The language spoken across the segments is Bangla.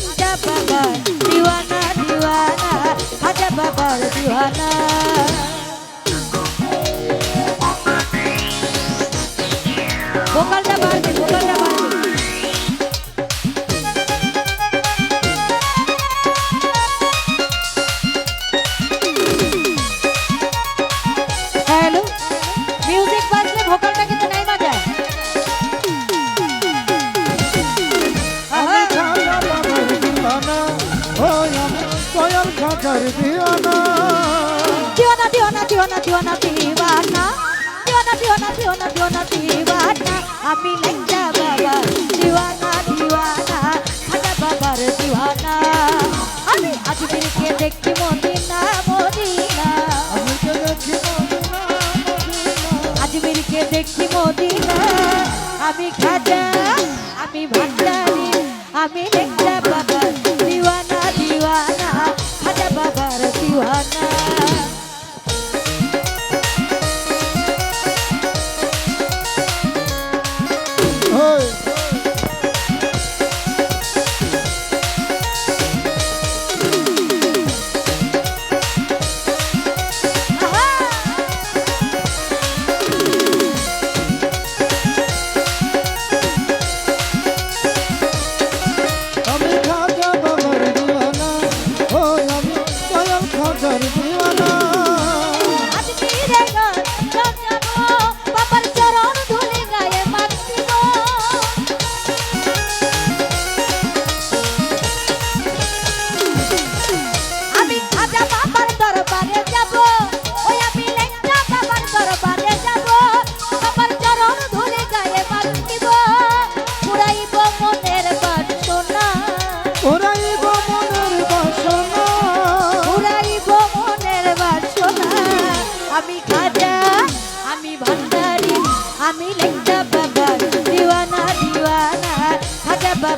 একটা বাগান আমায় দিও না দিও না দিও না দিও না দিও না দিওয়ানা দিও না দিও না দিও না দিও না দিওয়ানা। আমি লজ্জা বাবা দিওয়ানা দিওয়ানা। খাজা বাবার দিওয়ানা। আমি আজমিরকে দেখি মদিনা মদিনা। আমি তো দেখি মদিনা। আজমিরকে দেখি মদিনা। আমি খাজা আমি ভান্ডারি আমি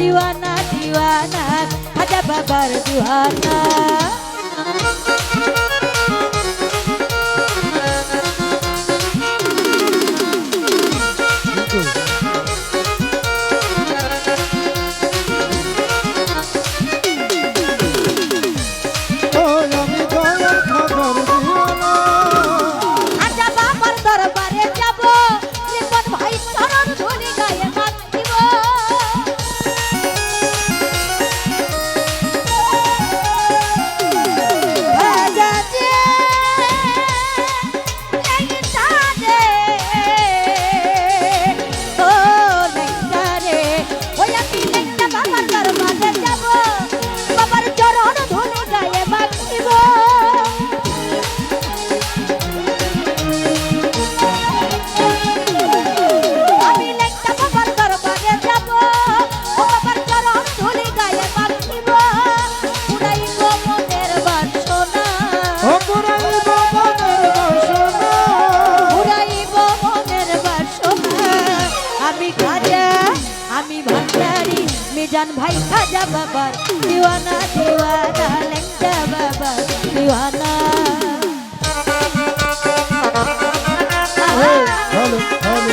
দিওয়ানা দিওয়ানা হাজা বাবার দিওয়ানা লেংটা বাবার দিওয়ানা দিওয়ানা লেংটা বাবা দিওয়ানা। হ্যালো হ্যালো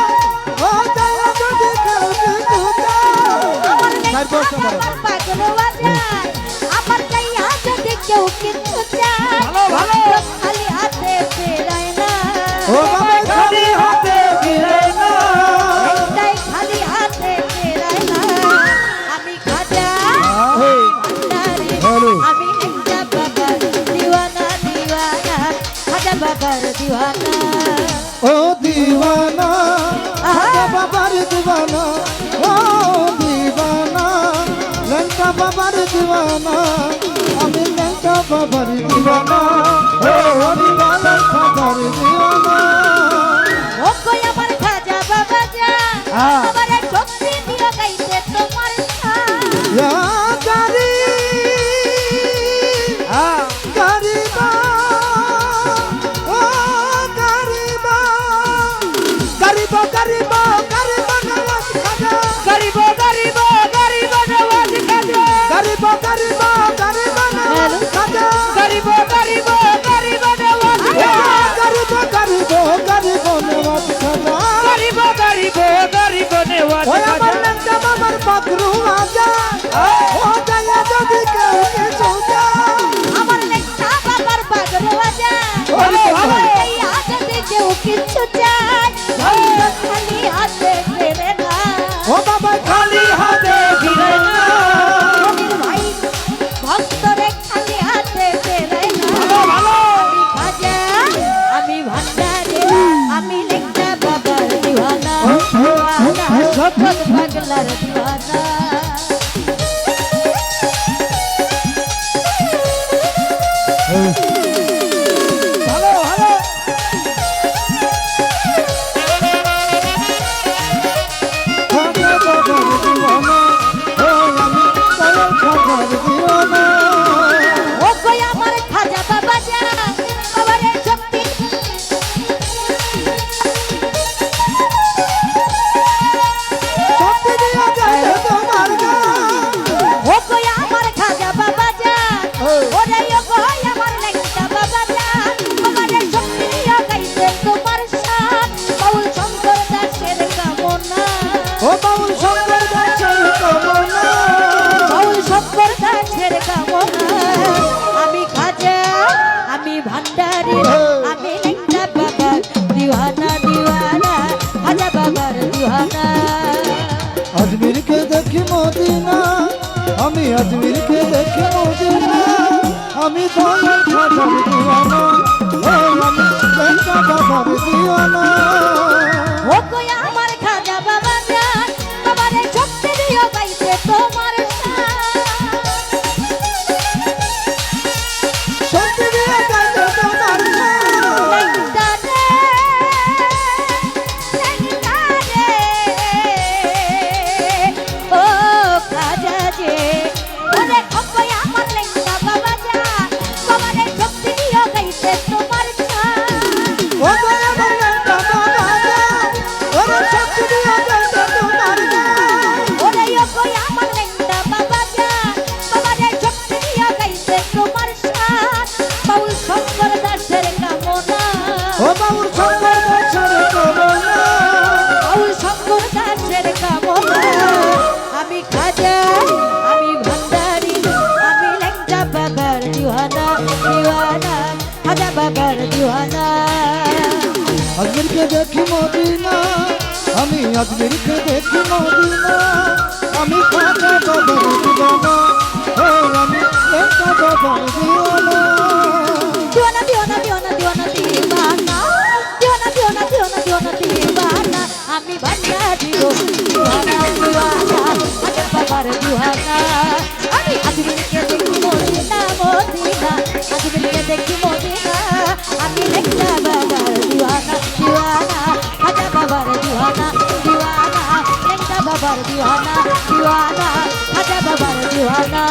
চার বছর বড়। পাগল বাজা আমার যাইয়া যদি কেউ কিছু চায়। ভালো, ভালো। খালি হাতে ফেরায় না। ও বাবা খালি হাতে ফিরে না। একটাই খালি হাতে ফেরায় না। আমি খাজা এই, ভান্ডারি হ্যালো। আমি একটা বাবার দিওয়ানা দিওয়ানা। খাজা বাবার দিওয়ানা। বাবার দিওয়ানা ও দিওয়ানা বাবার দিওয়ানা ও কই আমার খাজা বাবা যা। হ্যাঁ। শক্তি দিও গাইতে তোমার গারি গারিবা ও গারিবা গারিবা গারিবা গারিবা চায় আমরা খালি হাতে ফেরে না ও বাবা খালি হাতে ফিরে না ভাই ভক্তরে খালি হাতে ফেরে না ভালো। খাজা আমি ভান্ডারে আমি লেখা বাবার দিওয়ানা সকল পাগলার সুহানা আজমিরকে দেখি মদিনা, আমি আজমিরকে দেখি মদিনা। আমি তোমার কথা দিও না আমি তোমার কথা দিও না আমি ভান্ডারি আমি লেংটা বাবার দিওয়ানা দিওয়ানা খাজা বাবার দিওয়ানা। আজমিরকে দেখি মদিনা আমি আজমিরকে দেখি মদিনা। আমি খাজা বাবার দিওয়ানা ও আমি লেঙ্কা বাবার দিওয়ানা। দিওয়ানা দিওয়ানা দিওয়ানা দিওয়ানা দিওয়ানা দিওয়ানা দিওয়ানা দিওয়ানা দিওয়ানা দিওয়ানা। আমি ভান্ডারি বাবার দিওয়ানা আমি আজমিরকে দেখি মদিনা মদিনা আজমিরকে দেখি মদিনা আমি লেংটা বাবার দিওয়ানা দিওয়ানা খাজা বাবার দিওয়ানা দিওয়ানা লেংটা বাবার দিওয়ানা দিওয়ানা খাজা বাবার দিওয়ানা।